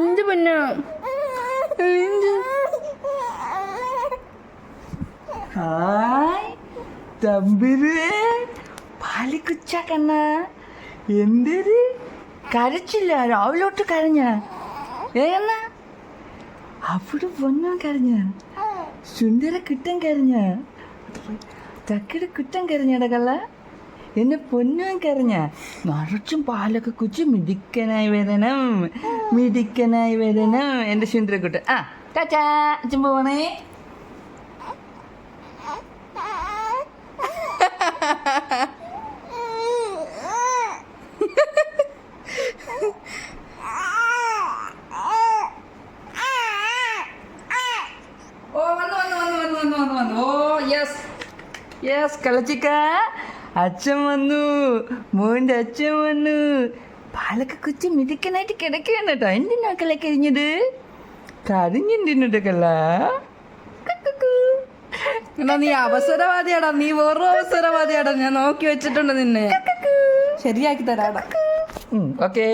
എന്ത് പൊന്നു? ഹായ് തമ്പിരേ പാൽ കുച്ചാക്കണ്ണ. എന്തൊരു കരച്ചില്ല രാവിലോട്ട് കരഞ്ഞ. ഏന്ന അവിടെ പൊന്നും കരഞ്ഞ. സുന്ദര കിട്ടാൻ കരഞ്ഞ. തക്കട കുറ്റം കരഞ്ഞടകള. എന്നെ പൊന്നും കരഞ്ഞ. നിറച്ചും പാലൊക്കെ കുച്ച് മിടുക്കനായി വരണം. മിടുക്കനായി വരണം. എന്റെ സുന്ദരക്കുട്ടൻ. ആ ചാച്ചാ അച്ഛൻ പോണേ. ഓ വന്നു വന്നു വന്നു വന്നു വന്നു വന്നു വന്നു ഓ യെസ് യെസ് കളച്ചിക്ക. അച്ഛൻ വന്നു. മോന്റെ അച്ഛൻ വന്നു. പാലൊക്കെ കുച്ച് മിതിക്കനായിട്ട് കിടക്കുകയാണ് കേട്ടോ എന്തിനാ കല കരിഞ്ഞത് കരിഞ്ഞെന്തിനുണ്ട് എടാ നീ അവസരവാദിയാടാ. നീ വെറും അവസരവാദിയാടാ. ഞാൻ നോക്കി വെച്ചിട്ടുണ്ട് നിന്നെ. ശരിയാക്കി തരാടാ. ഓക്കേ